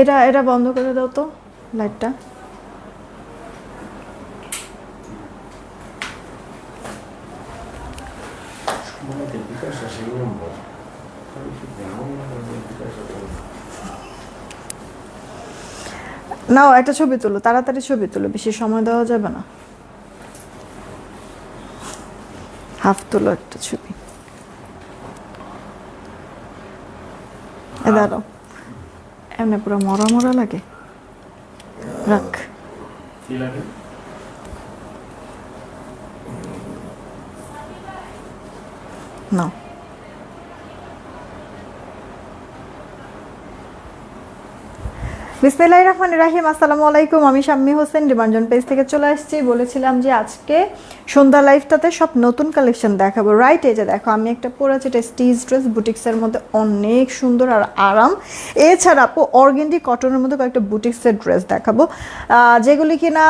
এটা এটা বন্ধ করে দাও তো লাইটটা। নাও একটা ছবি তুলো তাড়াতাড়ি ছবি তুলো বেশি সময় দেওয়া যাবে না। হাফ তুলো একটা ছবি। এ দাঁড়াও এমনি পুরো মরা মরা লাগে। রাখ কি লাগে? নাও বিসমিল্লাহ রহমান রাহিম, আসসালামু আলাইকুম। আমি শাম্মী হোসেন, ডিমান্ডজন পেজ থেকে চলে আসছি। বলেছিলাম যে আজকে সন্ধ্যা লাইফটাতে সব নতুন কালেকশন দেখাবো। রাইট এই যে দেখো, আমি একটা পরেছি এটা স্টিচ ড্রেস বুটিক্সের মধ্যে অনেক সুন্দর আর আরাম। এছাড়া আপু অর্গেন্ডি কটনের মধ্যে কয়েকটা বুটিক্সের ড্রেস দেখাবো। যেগুলি কিনা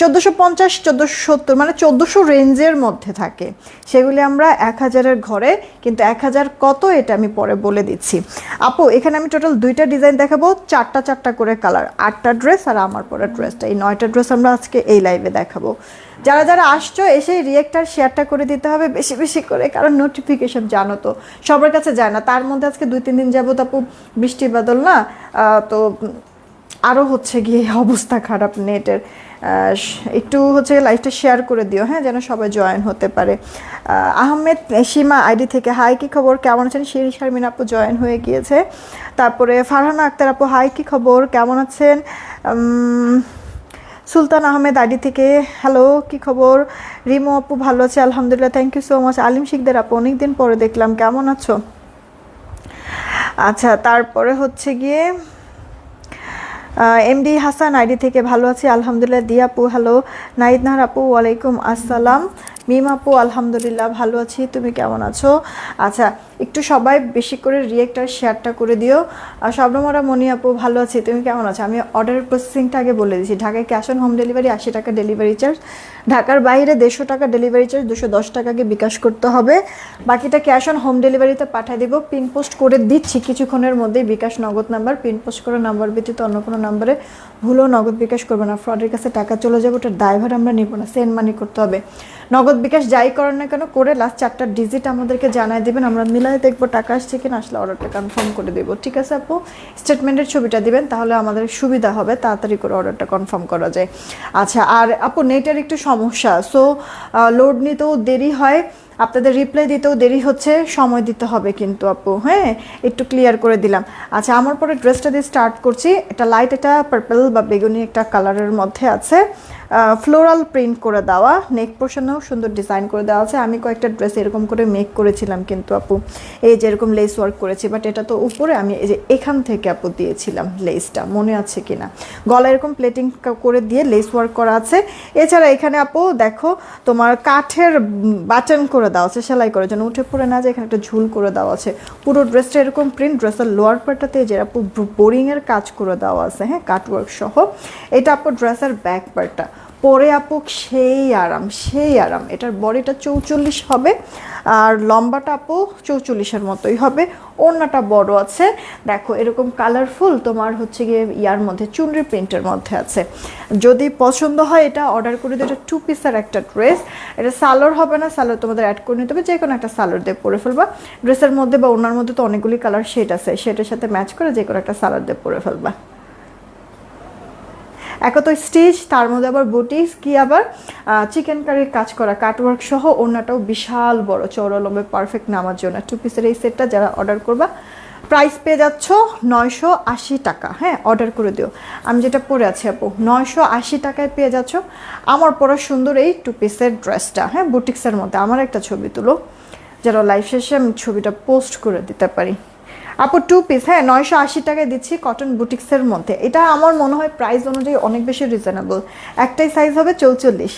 চোদ্দোশো পঞ্চাশ, চোদ্দোশো সত্তর মানে চোদ্দোশো রেঞ্জের মধ্যে থাকে। সেগুলি আমরা এক হাজারের ঘরে, কিন্তু এক হাজার কত এটা আমি পরে বলে দিচ্ছি। আপু, এখানে আমি টোটাল দুইটা ডিজাইন দেখাবো, চারটা চারটা করে কালার আটটা ড্রেস আর আমার পরে ড্রেসটা এই নয়টা ড্রেস আমরা আজকে এই লাইভে দেখাবো। যারা যারা আসছো, এসে রিয়েক্টার শেয়ারটা করে দিতে হবে বেশি বেশি করে, কারণ নোটিফিকেশন জানো তো, সবার কাছে যায় না। তার মধ্যে আজকে দুই তিন দিন যাবত আপু বৃষ্টি বাদল না তো আরও হচ্ছে গিয়ে অবস্থা খারাপ নেটের একটু হচ্ছে লাইভটা শেয়ার করে দিও হ্যাঁ যেন সবাই জয়েন হতে পারে। আহমেদ সীমা আইডি থেকে হাই কি খবর? কেমন আছেন? শিরি শারমিন আপু জয়েন হয়ে গিয়েছে। তারপরে ফারহানা আক্তার আপু হাই কি খবর? কেমন আছেন? সুলতান আহমেদ আইডি থেকে হ্যালো কি খবর? রিমো আপু ভালো আছে, আলহামদুলিল্লাহ thank you so much Alim Sikdar আপু, অনেকদিন পরে দেখলাম, কেমন আছো? আচ্ছা তারপরে হচ্ছে গিয়ে এমডি হাসান আইডি থেকে ভালো আছি, আলহামদুলিল্লাহ। দিয়া আপু হ্যালো নাইদ নাহার আপু, ওয়ালাইকুম আসসালাম। মিম আপু, আলহামদুলিল্লাহ, ভালো আছি। তুমি কেমন আছো? আচ্ছা একটু সবাই বেশি করে রিয়েক্ট আর শেয়ারটা করে দিও। আর শবনমরা মনি আপু, ভালো আছি, তুমি কেমন আছো? আমি অর্ডারের প্রসেসিংটা আগে বলে দিচ্ছি ঢাকায় ক্যাশ অন হোম ডেলিভারি আশি টাকা ডেলিভারি চার্জ ঢাকার বাইরে দেড়শো টাকা ডেলিভারি চার্জ দুশো দশ টাকাকে বিকাশ করতে হবে। বাকিটা ক্যাশ অন হোম ডেলিভারিতে পাঠিয়ে দেবো। পিন পোস্ট করে দিচ্ছি কিছুক্ষণের মধ্যেই bKash Nagad number pin post করে নাম্বার ব্যতীত অন্য কোনো নাম্বারে ভুলও নগদ বিকাশ করবে না। ফ্রডের কাছে টাকা চলে যাবে ওটার ড্রাইভার আমরা নিব না। সেন্ড মানি করতে হবে। নগদ বিকাশ যাই করেন না কেন, করে লাস্ট চারটা ডিজিট আমাদেরকে জানায় দেবেন। আমরা মিলাই দেখব টাকা আসছে কিনা, আসলে অর্ডারটা কনফার্ম করে দেবো। ঠিক আছে আপু? স্টেটমেন্টের ছবিটা দিবেন, তাহলে আমাদের সুবিধা হবে, তাড়াতাড়ি করে অর্ডারটা কনফার্ম করা যায়। আচ্ছা আর আপু নেটের একটু সমস্যা। সো লোড নিতেও দেরি হয়, আপনাদের রিপ্লাই দিতেও দেরি হচ্ছে, সময় দিতে হবে কিন্তু আপু হ্যাঁ? একটু ক্লিয়ার করে দিলাম। আচ্ছা আমার পরে ড্রেসটা দিয়ে স্টার্ট করছি। এটা লাইট এটা পার্পল বা বেগুনি একটা কালারের মধ্যে আছে। ফ্লোরাল প্রিন্ট করে দেওয়া। নেক পোর্শনেও সুন্দর ডিজাইন করে দেওয়া আছে। আমি কয়েকটা ড্রেস এরকম করে মেক করেছিলাম কিন্তু আপু। এই যে এরকম লেস ওয়ার্ক করেছি বাট এটা তো উপরে আমি এই যে এখান থেকে আপু দিয়েছিলাম লেসটা মনে আছে কিনা? গলা এরকম প্লেটিং করে দিয়ে লেস ওয়ার্ক করা আছে। এছাড়া এখানে আপু দেখো, তোমার কাঠের বাটন করে দেওয়া আছে, সেলাই করার জন্য। উঠে পড়ে না যে এখানে একটা ঝুল করে দেওয়া আছে। পুরো ড্রেসটা এরকম প্রিন্ট ড্রেসের লোয়ার পার্টটাতে যে আপু বোরিংয়ের কাজ করে দেওয়া আছে হ্যাঁ কাটওয়ার্ক সহ। এটা আপু ড্রেসের ব্যাক পার্টটা পরে আপু সেই আরাম সেই আরাম। এটার বডিটা চৌচল্লিশ হবে আর লম্বাটা আপু চৌচল্লিশের মতোই হবে। ওড়নাটা বড় আছে। দেখো, এরকম কালারফুল তোমার হচ্ছে গিয়ে ইয়ার মধ্যে চুনরি প্রিন্টের মধ্যে আছে। যদি পছন্দ হয়, এটা অর্ডার করে দিও। এটা টু পিসের একটা ড্রেস এটা সালোর হবে না, সালোর তোমাদের অ্যাড করে নিতে হবে। যে কোনো একটা সালোর দিয়ে পরে ফেলবা। ড্রেসের মধ্যে বা ওনার মধ্যে তো অনেকগুলি কালার শেড আছে। সেটার সাথে ম্যাচ করে যে কোনো একটা সালোর দিয়ে পরে ফেলবা। এক তো স্টিচ, তার মধ্যে আবার বুটিক্স, কি আবার চিকেন কারির কাজ করা, কাটওয়ার্ক সহ ওড়নাটাও বিশাল বড় চৌড়া লম্বে পারফেক্ট নামার জন্য। টু পিসের এই সেটটা যারা অর্ডার করবা প্রাইস পেয়ে যাচ্ছ নয়শো আশি টাকা। হ্যাঁ অর্ডার করে দিও। আমি যেটা পরে আছি আপু, নয়শো আশি টাকায় পেয়ে যাচ্ছ। আমার পরা সুন্দর এই টু পিসের ড্রেসটা হ্যাঁ বুটিক্সের মধ্যে। আমার একটা ছবি তুলো যারা লাইভ শেষে আমি ছবিটা পোস্ট করে দিতে পারি। আপু টু পিস হ্যাঁ নয়শো আশি টাকায় দিচ্ছি কটন বুটিক্সের মধ্যে। এটা আমার মনে হয় প্রাইস অনুযায়ী অনেক বেশি রিজনেবল একটাই সাইজ হবে চৌচল্লিশ।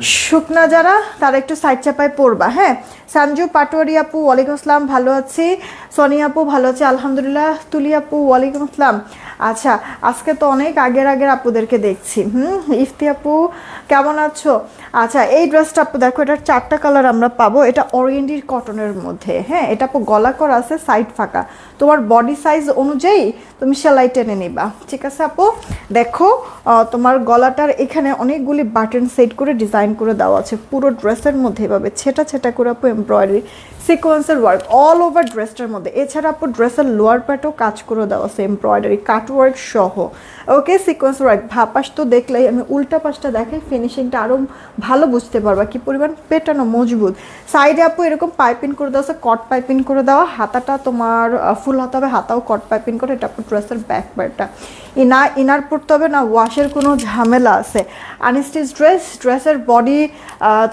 শুকনা যারা, তারা একটু সাইড চাপায় পরবা হ্যাঁ। সঞ্জু পাটোয়ারি আপু, ওয়ালাইকুম আসসালাম, ভালো আছি? সোনিয়া আপু, ভালো আছি, আলহামদুলিল্লাহ। তুলি আপু, ওয়ালাইকুম আসসালাম। আচ্ছা আজকে তো অনেক আগের আগের আপুদেরকে দেখছি। হুম, ইফতি আপু, কেমন আছো? আচ্ছা এই ড্রেসটা আপু, দেখো, এটার চারটা কালার আমরা পাবো। এটা অরিয়েন্টির কটনের মধ্যে। হ্যাঁ এটা আপু, গলা করা আছে, সাইড ফাঁকা। তোমার বডি সাইজ অনুযায়ী তুমি সেলাই টেনে নিবা। ঠিক আছে আপু? দেখো তোমার গলাটার এখানে অনেকগুলি বাটন সেট করে ডিজাইন করে দেওয়া আছে। পুরো ড্রেসের মধ্যে এভাবে ছেটা ছেটা করে আপু এমব্রয়ডারি সিকোয়েন্সের ওয়ার্ক অল ওভার ড্রেসটার মধ্যে। এছাড়া আপু ড্রেসের লোয়ার প্যাটও কাজ করে দেওয়া আছে এমব্রয়ডারি কাট ওয়ার্ক সহ। ওকে সিকোয়েন্স ওয়ার্ক ভাপাস তো দেখলেই আমি উল্টা পাশটা দেখাই ফিনিশিংটা আরও ভালো বুঝতে পারবা কি পরিমাণ পেটানো মজবুত। সাইডে আপু এরকম পাইপিং করে দেওয়া আছে কট পাইপিং করে দেওয়া। হাতাটা তোমার ফুল হাতা হবে, হাতাও কট পাইপিং করে, এটা আপু ড্রেসের ব্যাক পার্টটা ইনা ইনার পড়তে হবে না ওয়াশের কোনো ঝামেলা আছে। আনস্টিচ ড্রেস ড্রেসের বডি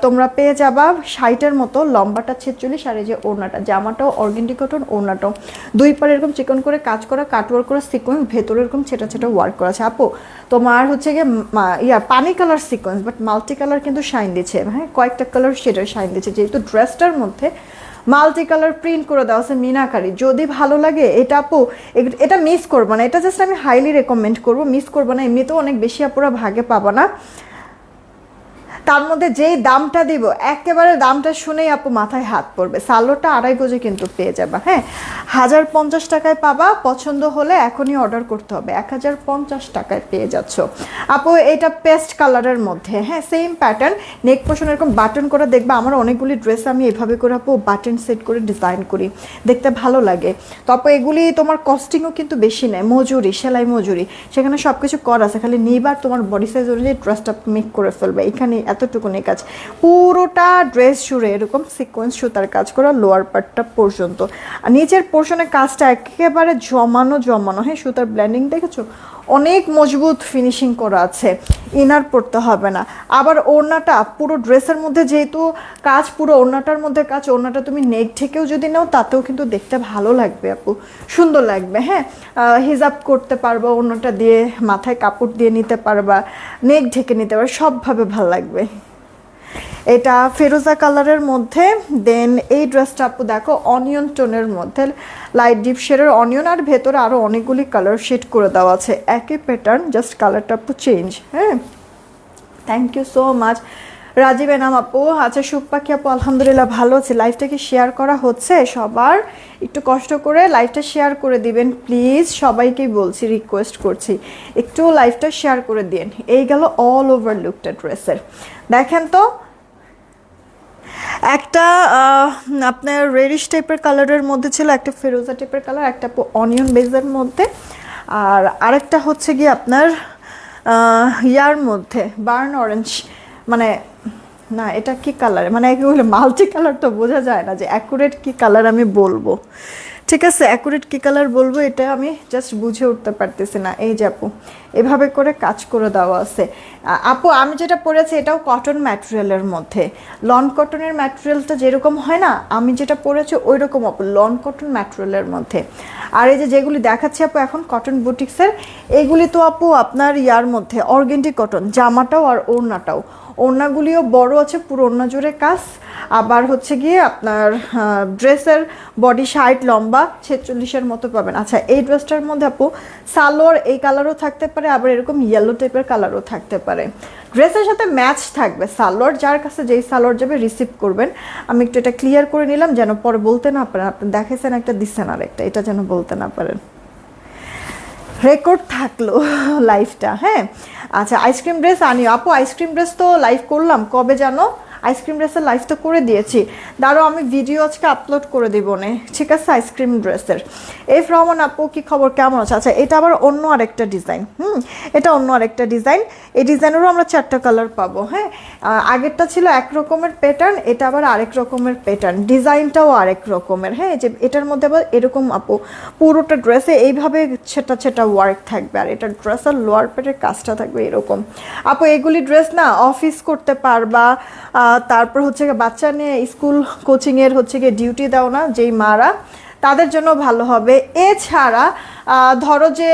তোমরা পেয়ে যাবা, ষাটের মতো, লম্বাটা ছেচল্লিশ আর যে ওড়নাটা, জামাটাও অর্গেন্ডি কটন, ওড়নাটাও। দুই পারে এরকম চিকন করে কাজ করা কাটওয়ার্ক করা, সিকোয়েন্স, ভেতরে এরকম ছেটা ছেটা ওয়ার্ক করা। আছে আপু, তোমার হচ্ছে গিয়ে ইয়া, পানি colour sequence, but multi colour কিন্তু শাইন দিচ্ছে। হ্যাঁ কয়েকটা কালার সেটার শাইন দিচ্ছে। যেহেতু ড্রেসটার মধ্যে মাল্টি কালার প্রিন্ট করে দেওয়া আছে মিনাকারি, যদি ভালো লাগে, এটা আপু এটা মিস করব না। এটা জাস্ট আমি হাইলি রেকমেন্ড করব। মিস করব না, এমনিতেও অনেক বেশি আপুরা ভাগে পাবো না। তার মধ্যে যেই দামটা দিব, একেবারে দামটা শুনেই আপু মাথায় হাত পড়বে। সালোটা আড়াই গজে কিন্তু পেয়ে যাবা হ্যাঁ? হাজার পঞ্চাশ টাকায় পাবা, পছন্দ হলে এখনই অর্ডার করতে হবে। এক হাজার পঞ্চাশ টাকায় পেয়ে যাচ্ছ। আপু, এটা পেস্ট কালারের মধ্যে হ্যাঁ? সেম প্যাটার্ন নেক পোষণ এরকম বাটন করে দেখবে, আমার অনেকগুলি ড্রেস আমি এভাবে করে আপু বাটন সেট করে ডিজাইন করি। দেখতে ভালো লাগে। তারপর এগুলি তোমার কস্টিংও কিন্তু বেশি নেয়। মজুরি, সেলাই মজুরি। সেখানে সব কিছু করা আছে। খালি নিবার তোমার বডি সাইজ অনুযায়ী ড্রেসটা মেক করে ফেলবে। এখানে এতটুকুনি কাজ। পুরোটা ড্রেস জুড়ে এরকম সিকোয়েন্স সুতার কাজ করা লোয়ার পার্টটা পর্যন্ত। আর নিচের পোর্শনের কাজটা একেবারে জমানো জমানো হ্যাঁ সুতার ব্ল্যান্ডিং দেখেছ? অনেক মজবুত ফিনিশিং করা আছে। ইনার পড়তে হবে না। আবার ওড়নাটা পুরো ড্রেসের মধ্যে যেহেতু কাজ, পুরো ওড়নাটার মধ্যে কাজ, ওড়নাটা তুমি নেক ঢেকেও যদি নাও, তাতেও কিন্তু দেখতে ভালো লাগবে আপু। সুন্দর লাগবে হ্যাঁ? হিজাব করতে পারবা, ওড়নাটা দিয়ে মাথায় কাপড় দিয়ে নিতে পারবা নেক ঢেকে নিতে পারবা, সবভাবে ভালো লাগবে। এটা ফেরোজা কালারের মধ্যে দেন এই ড্রেসটা আপু দেখো অনিয়ন টোনের মধ্যে লাইট ডিপ শেডের অনিয়ন আর ভেতরে আরও অনেকগুলি কালার শেড করে দেওয়া আছে। একই প্যাটার্ন জাস্ট কালারটা আপু চেঞ্জ হ্যাঁ? Thank you so much Rajib Enam আপু আচ্ছা সুখ পাখি আপু, আলহামদুলিল্লাহ ভালো আছে। লাইফটা কি শেয়ার করা হচ্ছে? সবার একটু কষ্ট করে লাইফটা শেয়ার করে দিবেন প্লিজ সবাইকেই বলছি রিকোয়েস্ট করছি, একটু লাইফটা শেয়ার করে দিন এই গেল অল ওভার লুকটা ড্রেসের দেখেন তো একটা আপনার রেডিশ টাইপের কালারের মধ্যে ছিল, একটা ফেরোজা টাইপের কালার একটা অনিয়ন বেজের মধ্যে। আর আরেকটা হচ্ছে গিয়ে আপনার ইয়ার মধ্যে বার্ন অরেঞ্জ মানে না, এটা কি কালার মানে মাল্টি কালার তো বোঝা যায় না যে অ্যাকুরেট কি কালার আমি বলব। ঠিক আছে অ্যাকুরেট কী কালার বলব এটা আমি জাস্ট বুঝে উঠতে পারতেছি না। এই যে আপু, এভাবে করে কাজ করে দেওয়া আছে। আপু, আমি যেটা পরেছি এটাও কটন ম্যাটেরিয়ালের মধ্যে। লন কটনের ম্যাটেরিয়ালটা যেরকম হয় না, আমি যেটা পরেছি ওই রকম আপু লন কটন ম্যাটেরিয়ালের মধ্যে। আর এই যে যেগুলি দেখাচ্ছি আপু এখন কটন বুটিক্সের এগুলি তো আপু আপনার ইয়ার মধ্যে অর্গেন্টি কটন জামাটাও আর ওড়নাটাও। ওড়নাগুলিও বড় আছে, পুরো ওড়না জুড়ে কাজ। আবার হচ্ছে গিয়ে আপনার ড্রেসের বডি ষাট লম্বা, ছেচল্লিশের মতো পাবেন। আচ্ছা এই ড্রেসটার মধ্যে আপু, সালোয়ার এই কালারও থাকতে পারে, আবার এরকম ইয়েলো টাইপের কালারও থাকতে পারে। ড্রেসের সাথে ম্যাচ থাকবে। সালোয়ার যার কাছে যেই সালোয়ার যাবে রিসিভ করবেন। আমি একটু এটা ক্লিয়ার করে নিলাম, যেন পরে বলতে না পারেন। আপনি দেখেছেন একটা, দিচ্ছেন আর একটা এটা যেন বলতে না পারেন। রেকর্ড থাকল লাইফটা হ্যাঁ? আচ্ছা আইসক্রিম ড্রেস আনিও। আপু আইসক্রিম ড্রেস তো লাইভ করলাম। কবে জানো? আইসক্রিম ড্রেসের লাইভ তো করে দিয়েছি। দাঁড়ো আমি ভিডিও আজকে আপলোড করে দিব নে। ঠিক আছে? আইসক্রিম ড্রেসের এই রহমান আপু, কি খবর? কেমন আছে? আচ্ছা এটা আবার অন্য আরেকটা ডিজাইন হুম, এটা অন্য আরেকটা ডিজাইন এই ডিজাইনেরও আমরা চারটা কালার পাবো হ্যাঁ? আগেরটা ছিল এক রকমের প্যাটার্ন এটা আবার আরেক রকমের প্যাটার্ন ডিজাইনটাও আরেক রকমের হ্যাঁ? যে, এটার মধ্যে আবার এরকম আপু, পুরোটা ড্রেসে এইভাবে ছেটা ছেটা ওয়ার্ক থাকবে। আর এটা ড্রেস আর লোয়ার পেটের কাজটা থাকবে এরকম। আপু, এগুলি ড্রেস না অফিস করতে পারবা তারপর হচ্ছে বাচ্চা নিয়ে স্কুল কোচিংয়ের হচ্ছে গিয়ে ডিউটি দাও না, যেই মারা, তাদের জন্য ভালো হবে। এছাড়া ধরো যে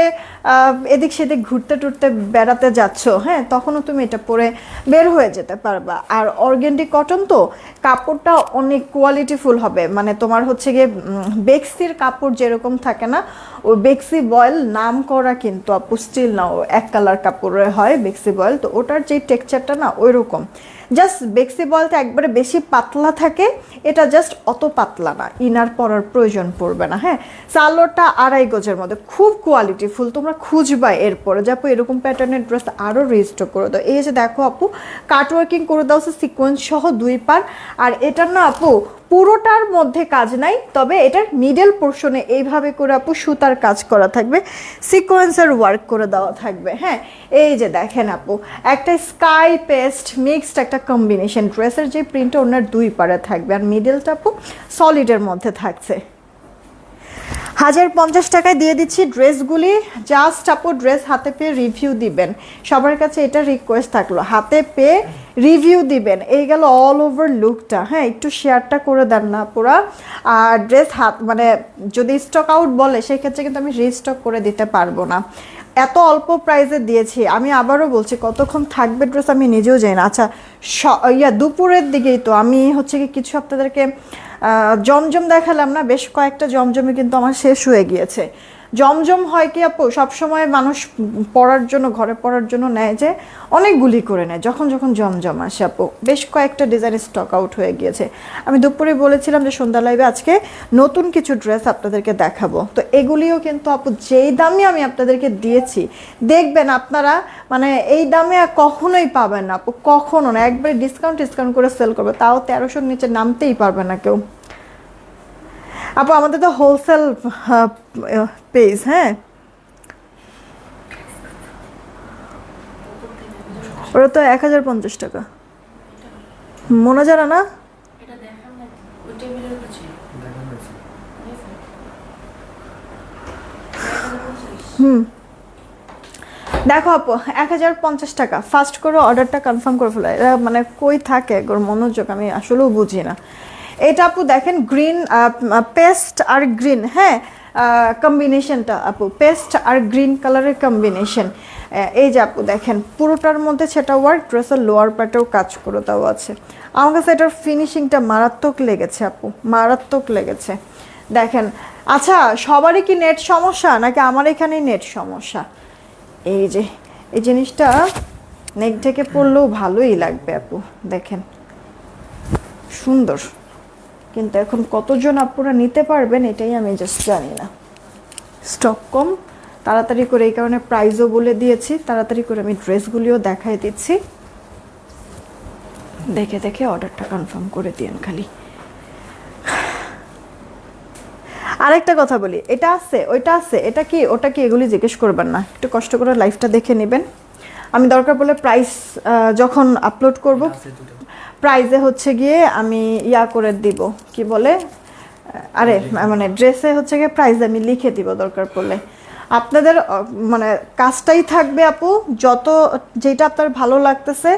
এদিক সেদিক ঘুরতে টুরতে বেড়াতে যাচ্ছ হ্যাঁ তখনও তুমি এটা পরে বের হয়ে যেতে পারবা। আর অর্গেন্ডি কটন তো কাপড়টা অনেক কোয়ালিটিফুল হবে। মানে তোমার হচ্ছে গিয়ে বেক্সির কাপড় যেরকম থাকে না ওই বেক্সি বয়েল নাম করা কিন্তু আপু স্টিল না এক কালার কাপড়ে হয় বেক্সি বয়েল, তো ওটার যে টেক্সচারটা না ওই রকম জাস্ট বেক্সি বলতে একবারে বেশি পাতলা থাকে, এটা জাস্ট অত পাতলা না, ইনার পরার প্রয়োজন পড়বে না হ্যাঁ? সালোয়ারটা আড়াই গজের মধ্যে, খুব কোয়ালিটি ফুল, তোমরা খুঁজবা এরপরে। যাব এরকম প্যাটার্নের ড্রেস আরও রেজিস্টার করে দাও। এই যে দেখো আপু কাটওয়ার্কিং করে দাও সিকোয়েন্স সহ দুই পার। আর এটার না আপু পুরোটার মধ্যে কাজ নাই, তবে এটার মিডল পোর্শনে এইভাবে করে আপু সুতার কাজ করা থাকবে সিকোয়েন্সার ওয়ার্ক করে দেওয়া থাকবে হ্যাঁ? এই যে দেখেন আপু, একটা স্কাই পেস্ট মিক্সড একটা কম্বিনেশন ড্রেসের যে প্রিন্টটা ওনার দুই পারে থাকবে, আর মিডলটা আপু সলিডের মধ্যে থাকছে। হাজার পঞ্চাশ টাকায় দিয়ে দিচ্ছি ড্রেসগুলি। জাস্ট আপু ড্রেস হাতে পেয়ে রিভিউ দিবেন। সবার কাছে এটা রিকোয়েস্ট থাকল। হাতে পেয়ে রিভিউ দিবেন। এই গেল অল ওভার লুকটা হ্যাঁ একটু শেয়ারটা করে দেন না পুরা আর ড্রেস হাত মানে যদি স্টক আউট বলে, সেক্ষেত্রে কিন্তু আমি রিস্টক করে দিতে পারব না। এত অল্প প্রাইসে দিয়েছি, আমি আবারও বলছি কতক্ষণ থাকবে ড্রেস আমি নিজেও জানি না। আচ্ছা ইয়া দুপুরের দিকেই তো আমি হচ্ছে কি কিছু আপনাদেরকে জমজম দেখালাম না, বেশ কয়েকটা জমজমে কিন্তু আমার শেষ হয়ে গিয়েছে। জমজম হয় কি আপু? সবসময় মানুষ পড়ার জন্য, ঘরে পড়ার জন্য নেয় যে অনেকগুলি করে নেয়, যখন যখন জমজম আসে আপু। বেশ কয়েকটা ডিজাইন স্টক আউট হয়ে গিয়েছে। আমি দুপুরে বলেছিলাম যে সন্ধ্যা লাইভে আজকে নতুন কিছু ড্রেস আপনাদেরকে দেখাবো। তো এগুলিও কিন্তু আপু, যেই দামে আমি আপনাদেরকে দিয়েছি, দেখবেন আপনারা মানে এই দামে কখনোই পাবেন না আপু, কখনো না। একবারে ডিসকাউন্ট ডিসকাউন্ট করে সেল করবে, তাও তেরোশোর নিচে নামতেই পারবে না কেউ। আপু আমাদের তো হোলসেল পেজ হ্যাঁ? ওটা তো এক হাজার পঞ্চাশ টাকা। মনে জানা না? হুম। দেখো আপু এক হাজার পঞ্চাশ টাকা। ফার্স্ট করে অর্ডারটা কনফার্ম করে ফেলো। এরা মানে কই থাকে? ওর মনোযোগ আমি আসলেও বুঝি না। এটা আপু দেখেন গ্রিন পেস্ট আর গ্রিন হ্যাঁ কম্বিনেশনটা আপু পেস্ট আর গ্রিন কালারের কম্বিনেশন এই যে আপু দেখেন, পুরোটার মধ্যে সেটা ওয়ার্ক ড্রেসের লোয়ার পার্টেও কাজ করে দেওয়া আছে। আমার কাছে এটার ফিনিশিংটা মারাত্মক লেগেছে আপু, মারাত্মক লেগেছে। দেখেন আচ্ছা সবারই কি নেট সমস্যা? নাকি আমার এখানেই নেট সমস্যা? এই যে, এই জিনিসটা নেক থেকে পড়লেও ভালোই লাগবে আপু, দেখেন। সুন্দর। কিন্তু এখন কতজন আপুরা নিতে পারবেন এটাই আমি জাস্ট জানি না। স্টক কম, তাড়াতাড়ি করে এই কারণে প্রাইজও বলে দিয়েছি, তাড়াতাড়ি করে আমি ড্রেসগুলিও দেখাই দিচ্ছি। দেখে দেখে অর্ডারটা কনফার্ম করে দিন খালি। আরেকটা কথা বলি, এটা আছে, ওইটা আছে, এটা কি, ওটা কি এগুলি জিজ্ঞেস করবেন না, একটু কষ্ট করে লাইফটা দেখে নেবেন। আমি দরকার পড়লে প্রাইস যখন আপলোড করব প্রাইজে হচ্ছে গিয়ে আমি ইয়া করে দিব কি বলে? আরে মানে ড্রেসে হচ্ছে গিয়ে প্রাইজ আমি লিখে দিব দরকার পড়লে। আপনাদের মানে কাজটাই থাকবে আপু যত যেটা আপনার ভালো লাগতেছে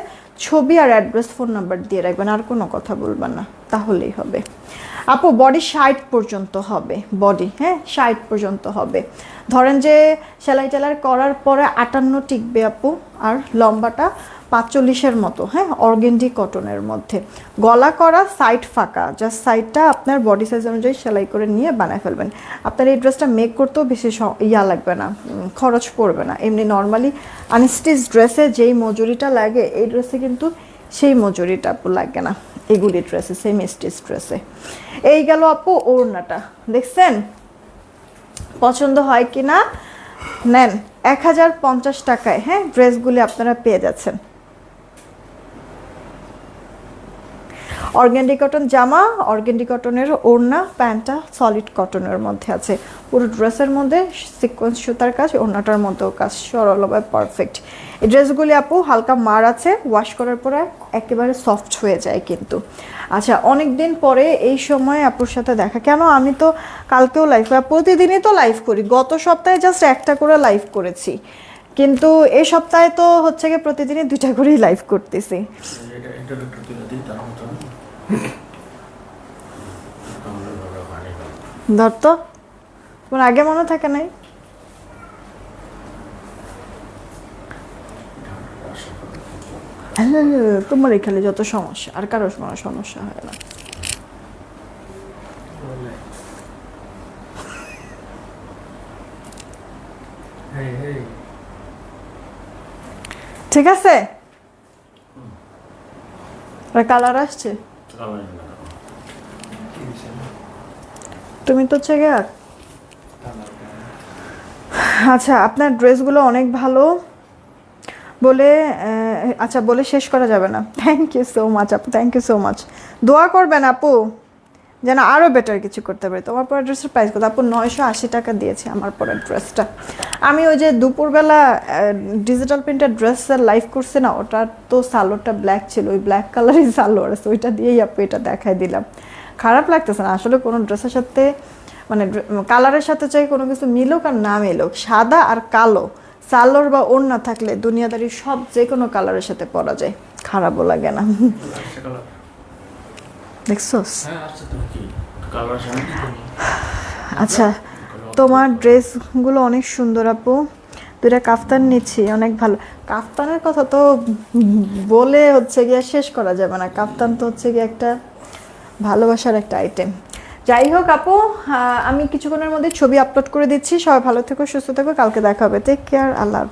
ছবি আর অ্যাড্রেস ফোন নাম্বার দিয়ে রাখবেন আর কোনো কথা বলবেন না তাহলেই হবে। আপু বডি ষাট পর্যন্ত হবে বডি হ্যাঁ ষাট পর্যন্ত হবে। ধরেন যে সেলাই টেলাই করার পরে আটান্ন টিকবে আপু আর লম্বাটা পাঁচচল্লিশের মতো হ্যাঁ? অর্গেন্ডি কটনের মধ্যে। গলা করা সাইড ফাঁকা জাস্ট সাইডটা আপনার বডি সাইজ অনুযায়ী সেলাই করে নিয়ে বানায় ফেলবেন। আপনার এই ড্রেসটা মেক করতেও বেশি ইয়া লাগবে না খরচ পড়বে না। এমনি নর্মালি আনস্টিচ ড্রেসে যেই মজুরিটা লাগে, এই ড্রেসে কিন্তু সেই মজুরিটা লাগে না, এগুলি ড্রেসে সেম স্টিচ ড্রেসে এই গেল আপু ওড়নাটা, দেখছেন? পছন্দ হয় কি না নেন, এক হাজার পঞ্চাশ টাকায় হ্যাঁ ড্রেসগুলি আপনারা পেয়ে যাচ্ছেন। অর্গ্যান্ডি কটন জামা, অর্গ্যান্ডি কটনের ওড়না প্যান্টটা সলিড কটনের মধ্যে আছে। পুরো ড্রেসের মধ্যে সিকোয়েন্স সুতার কাজ, ওড়নাটার মধ্যেও কাজ, সরলভাবে পারফেক্ট এই ড্রেসগুলি আপু হালকা মার আছে ওয়াশ করার পরে একেবারে সফট হয়ে যায় কিন্তু। আচ্ছা অনেক দিন পরে এই সময় আপুর সাথে দেখা। কেন? আমি তো কালকেও লাইভ প্রতিদিনই তো লাইভ করি। গত সপ্তাহে জাস্ট একটা করে লাইভ করেছি। কিন্তু এই সপ্তাহে তো হচ্ছে গিয়ে প্রতিদিনই দুইটা করেই লাইভ করতেছি। ধর তো। তোমার আগে মনে থাকে নাই? তোমার এখানে যত সমস্যা, আর কারও কোনো সমস্যা হয় না। ঠিক আছে? কালার আসছে? তুমি তো আর? আচ্ছা আপনার ড্রেসগুলো অনেক ভালো। বলে আচ্ছা বলে শেষ করা যাবে না। থ্যাংক ইউ সো মাচ আপু থ্যাংক ইউ সো মাচ দোয়া করবেন, আপু। যেন আরও বেটার কিছু করতে পারি। তোমার পরের ড্রেসের প্রাইস কত? আপু, নয়শো আশি টাকা দিয়েছি আমার পরের ড্রেসটা আমি ওই যে দুপুরবেলা ডিজিটাল প্রিন্টের ড্রেসের লাইভ করছে না ওটা তো সালোয়ারটা ব্ল্যাক ছিল, ওই ব্ল্যাক কালারই সালোয়ার আছে, ওইটা দিয়েই আপু এটা দেখাই দিলাম। খারাপ লাগতেছে না, আসলে কোনো ড্রেসের সাথে মানে কালারের সাথে চাই কোনো কিছু মিলুক আর না মিলুক, সাদা আর কালো, সালোয়ার বা ওড়না থাকলে দুনিয়াদারি সব যে কোনো কালারের সাথে পরা যায়, খারাপও লাগে না। দেখছোস? হ্যাঁ আচ্ছা তোমার ড্রেসগুলো অনেক সুন্দর আপু। দুইটা কাফতান নিচ্ছি অনেক ভালো। কাফতানের কথা তো বলে হচ্ছে গিয়ে শেষ করা যাবে না। কাফতান তো হচ্ছে গিয়ে একটা ভালোবাসার একটা আইটেম যাই হোক আপু আমি কিছুক্ষণের মধ্যে ছবি আপলোড করে দিচ্ছি। সবাই ভালো থেকো সুস্থ থেকো কালকে দেখা হবে। টেক কেয়ার আল্লাহ।